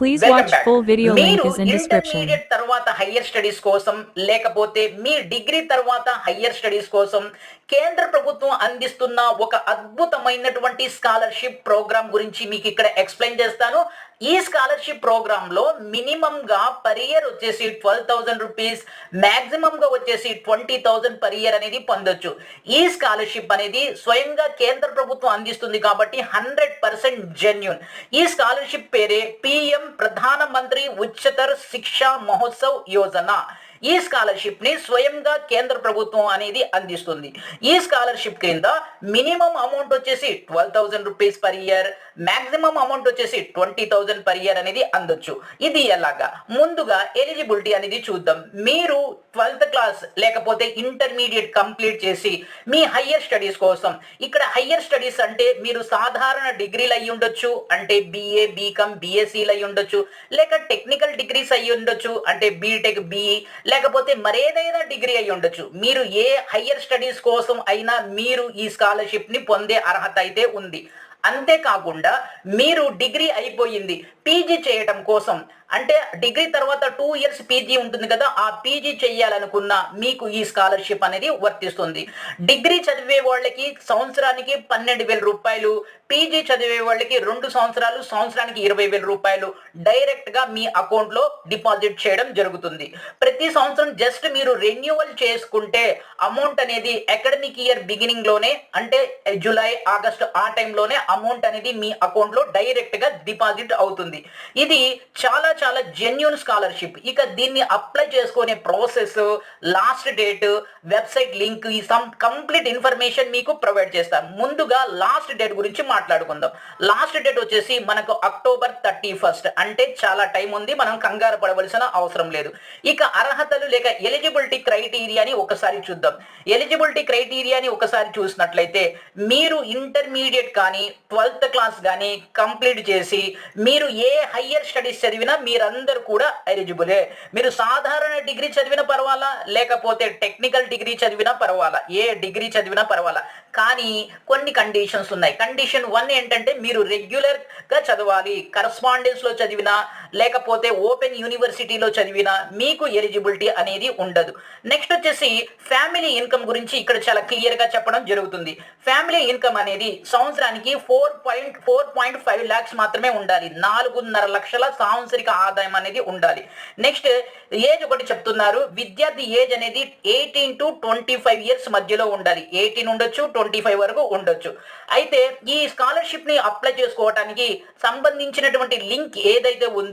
Back. full video link మీరు is in description. Intermediate తర్వాత higher studies కోసం లేకపోతే మీ డిగ్రీ తర్వాత హయ్యర్ స్టడీస్ కోసం కేంద్ర ప్రభుత్వం అందిస్తున్న ఒక అద్భుతమైనటువంటి స్కాలర్షిప్ ప్రోగ్రామ్ గురించి మీకు ఇక్కడ ఎక్స్ప్లెయిన్ చేస్తాను ఈ స్కాలర్షిప్ ప్రోగ్రామ్లో మినిమం గా పర్ ఇయర్ వచ్చేసి ట్వెల్వ్ థౌసండ్ రూపీస్ మాక్సిమం గా వచ్చేసి ట్వంటీ థౌసండ్ పర్ ఇయర్ అనేది పొందొచ్చు ఈ స్కాలర్షిప్ అనేది స్వయంగా కేంద్ర ప్రభుత్వం అందిస్తుంది కాబట్టి హండ్రెడ్ పర్సెంట్ జెన్యున్ ఈ స్కాలర్షిప్ పేరే పిఎం प्रधानमंत्री उच्चतर शिक्षा महोत्सव योजना। ఈ స్కాలర్షిప్ని స్వయంగా కేంద్ర ప్రభుత్వం అనేది అందిస్తుంది. ఈ స్కాలర్షిప్ కింద మినిమం అమౌంట్ వచ్చేసి twelve thousand rupees per year maximum amount వచ్చేసి ట్వంటీ థౌసండ్ పర్ ఇయర్ అనేది అందొచ్చు. ఇది ఎలాగా? ముందుగా ఎలిజిబిలిటీ అనేది చూద్దాం. మీరు ట్వెల్త్ క్లాస్ లేకపోతే ఇంటర్మీడియట్ కంప్లీట్ చేసి మీ హయ్యర్ స్టడీస్ కోసం ఇక్కడ హయ్యర్ స్టడీస్ అంటే మీరు సాధారణ డిగ్రీలు అయి ఉండొచ్చు అంటే బిఏ బీకామ్ బిఎస్సీలు అయి ఉండొచ్చు లేక టెక్నికల్ డిగ్రీస్ అయి ఉండొచ్చు అంటే బీటెక్ బిఈ లేకపోతే మరేదైనా డిగ్రీ అయి ఉండొచ్చు. మీరు ఏ హయ్యర్ స్టడీస్ కోసం అయినా మీరు ఈ స్కాలర్షిప్ని పొందే అర్హత అయితే ఉంది. అంతేకాకుండా మీరు డిగ్రీ అయిపోయింది. పీజీ చేయటం కోసం. అంటే డిగ్రీ తర్వాత టూ ఇయర్స్ పీజీ ఉంటుంది కదా ఆ పీజీ చేయాలనుకున్న మీకు ఈ స్కాలర్షిప్ అనేది వర్తిస్తుంది. డిగ్రీ చదివే వాళ్ళకి సంవత్సరానికి పన్నెండు వేల రూపాయలు పీజీ చదివే వాళ్ళకి రెండు సంవత్సరాలు సంవత్సరానికి ఇరవై వేల రూపాయలు డైరెక్ట్గా మీ అకౌంట్లో డిపాజిట్ చేయడం జరుగుతుంది. ప్రతి సంవత్సరం జస్ట్ మీరు రెన్యువల్ చేసుకుంటే అమౌంట్ అనేది అకాడమిక్ ఇయర్ బిగినింగ్లోనే అంటే జూలై ఆగస్ట్ ఆ టైంలోనే అమౌంట్ అనేది మీ అకౌంట్లో డైరెక్ట్గా డిపాజిట్ అవుతుంది. ఇది చాలా చాలా జెన్యున్ స్కాలర్షిప్ ఇక దీన్ని అప్లై చేసుకునే process last date website link ఈ సమ్ కంప్లీట్ ఇన్ఫర్మేషన్ మీకు ప్రొవైడ్ చేస్తాం. ముందుగా లాస్ట్ డేట్ గురించి మాట్లాడుకుందాం. లాస్ట్ డేట్ వచ్చేసి మనకు అక్టోబర్ థర్టీ ఫస్ట్ అంటే చాలా టైం ఉంది మనం కంగారు పడవలసిన అవసరం లేదు. ఇక అర్హతలు లేక ఎలిజిబిలిటీ క్రైటీరియాని ఒకసారి చూద్దాం. ఎలిజిబిలిటీ క్రైటీరియాని ఒకసారి చూసినట్లయితే మీరు ఇంటర్మీడియట్ కానీ ట్వెల్త్ క్లాస్ కానీ కంప్లీట్ చేసి మీరు ఏ ఏ హయ్యర్ స్టడీస్ చదివినా మీరందరూ కూడా ఎలిజిబులే మీరు సాధారణ డిగ్రీ చదివిన పర్వాలా? లేకపోతే టెక్నికల్ డిగ్రీ చదివినా పర్వాలా? ఏ డిగ్రీ చదివినా పర్వాలా? కానీ కొన్ని కండిషన్స్ ఉన్నాయి. కండిషన్ వన్ ఏంటంటే మీరు రెగ్యులర్గా చదవాలి. కరస్పాండెన్స్లో చదివినా లేకపోతే ఓపెన్ యూనివర్సిటీలో చదివినా మీకు ఎలిజిబిలిటీ అనేది ఉండదు. నెక్స్ట్ వచ్చేసి ఫ్యామిలీ ఇన్కమ్ గురించి ఇక్కడ చాలా క్లియర్గా చెప్పడం జరుగుతుంది. ఫ్యామిలీ ఇన్కమ్ అనేది సంవత్సరానికి four point four point five lakhs మాత్రమే ఉండాలి. నాలుగున్నర లక్షల సాంవత్సరిక ఆదాయం అనేది ఉండాలి. నెక్స్ట్ ఏజ్ ఒకటి చెప్తున్నారు. విద్యార్థి ఏజ్ అనేది eighteen to twenty five years మధ్యలో ఉండాలి. ఎయిటీన్ ఉండొచ్చు ట్వంటీ ఫైవ్ వరకు ఉండొచ్చు. అయితే ఈ స్కాలర్షిప్ని అప్లై చేసుకోవడానికి సంబంధించినటువంటి లింక్ ఏదైతే ఉందో